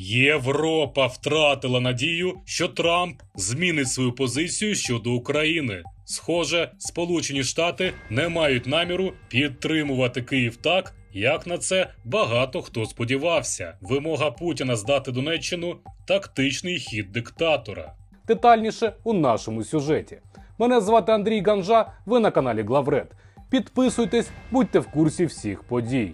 Європа втратила надію, що Трамп змінить свою позицію щодо України. Схоже, Сполучені Штати не мають наміру підтримувати Київ так, як на це багато хто сподівався. Вимога Путіна здати Донеччину тактичний хід диктатора. Детальніше у нашому сюжеті. Мене звати Андрій Ганжа. Ви на каналі Главред. Підписуйтесь, будьте в курсі всіх подій.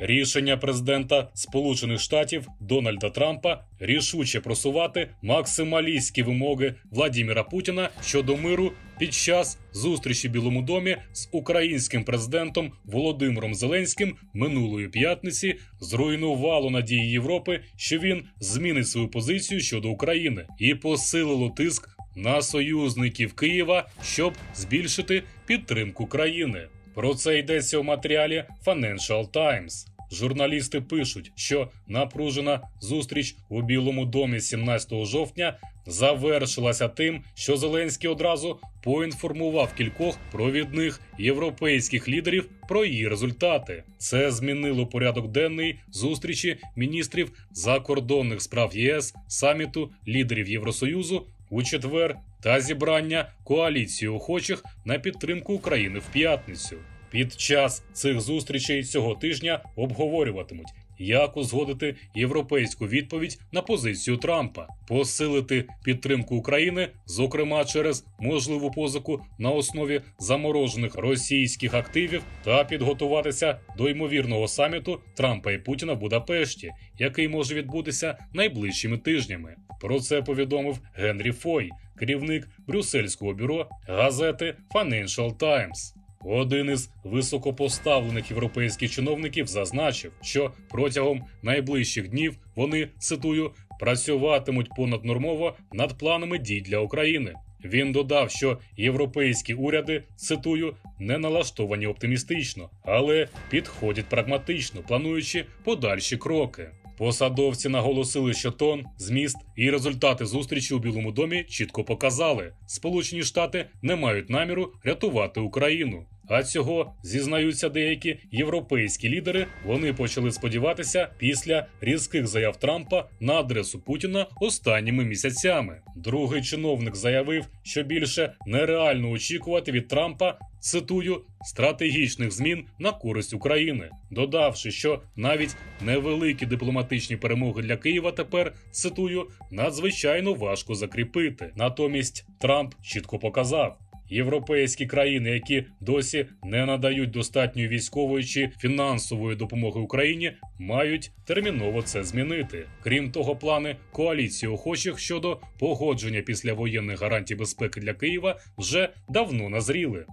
Рішення президента Сполучених Штатів Дональда Трампа рішуче просувати максималістські вимоги Владіміра Путіна щодо миру під час зустрічі в Білому домі з українським президентом Володимиром Зеленським минулої п'ятниці зруйнувало надії Європи, що він змінить свою позицію щодо України і посилило тиск на союзників Києва, щоб збільшити підтримку країни. Про це йдеться у матеріалі Financial Times. Журналісти пишуть, що напружена зустріч у Білому домі 17 жовтня завершилася тим, що Зеленський одразу поінформував кількох провідних європейських лідерів про її результати. Це змінило порядок денний зустрічі міністрів закордонних справ ЄС, саміту лідерів Євросоюзу у четвер та зібрання коаліції охочих на підтримку України в п'ятницю. Під час цих зустрічей цього тижня обговорюватимуть, як узгодити європейську відповідь на позицію Трампа, посилити підтримку України, зокрема через можливу позику на основі заморожених російських активів, та підготуватися до ймовірного саміту Трампа і Путіна в Будапешті, який може відбутися найближчими тижнями. Про це повідомив Генрі Фой, керівник брюссельського бюро газети Financial Times. Один із високопоставлених європейських чиновників зазначив, що протягом найближчих днів вони цитую працюватимуть понаднормово над планами дій для України. Він додав, що європейські уряди цитую не налаштовані оптимістично, але підходять прагматично, плануючи подальші кроки. Посадовці наголосили, що тон, зміст і результати зустрічі у Білому домі чітко показали: Сполучені Штати не мають наміру рятувати Україну. А цього зізнаються деякі європейські лідери. Вони почали сподіватися після різких заяв Трампа на адресу Путіна останніми місяцями. Другий чиновник заявив, що більше нереально очікувати від Трампа. Цитую стратегічних змін на користь України, додавши, що навіть невеликі дипломатичні перемоги для Києва тепер цитую надзвичайно важко закріпити. Натомість Трамп чітко показав. Європейські країни, які досі не надають достатньої військової чи фінансової допомоги Україні, мають терміново це змінити. Крім того, плани коаліції охочих щодо погодження післявоєнних гарантій безпеки для Києва вже давно назріли.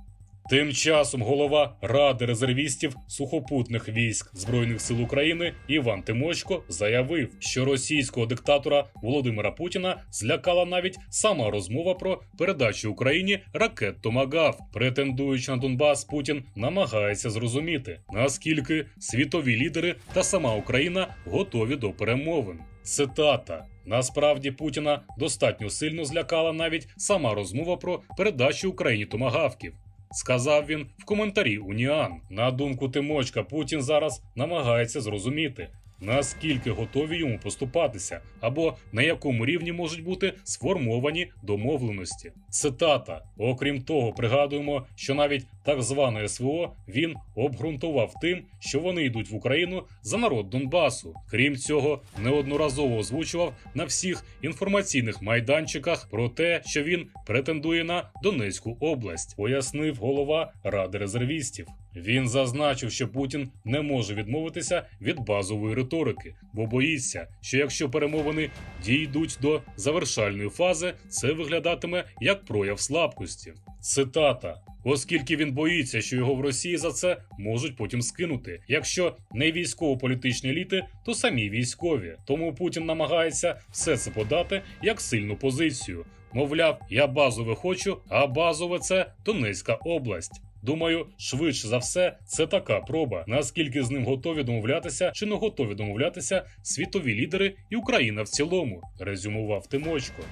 Тим часом голова Ради резервістів сухопутних військ Збройних сил України Іван Тимочко заявив, що російського диктатора Володимира Путіна злякала навіть сама розмова про передачу Україні ракет Томагав. Претендуючи на Донбас, Путін намагається зрозуміти, наскільки світові лідери та сама Україна готові до перемовин. Цитата. Насправді Путіна достатньо сильно злякала навіть сама розмова про передачу Україні томагавків. Сказав він в коментарі Уніан. На думку Тимочка, Путін зараз намагається зрозуміти, наскільки готові йому поступатися, або на якому рівні можуть бути сформовані домовленості. Цитата: окрім того, пригадуємо, що навіть так зване СВО він обґрунтував тим, що вони йдуть в Україну за народ Донбасу. Крім цього, неодноразово озвучував на всіх інформаційних майданчиках про те, що він претендує на Донецьку область, пояснив голова Ради резервістів. Він зазначив, що Путін не може відмовитися від базової риторики, бо боїться, що якщо перемовини дійдуть до завершальної фази, це виглядатиме як прояв слабкості. Цитата. Оскільки він боїться, що його в Росії за це можуть потім скинути. Якщо не військово-політичні еліти, то самі військові. Тому Путін намагається все це подати як сильну позицію. Мовляв, я базове хочу, а базове це Донецька область. Думаю, швидше за все, це така проба. Наскільки з ним готові домовлятися чи не готові домовлятися світові лідери і Україна в цілому, резюмував Тимочко.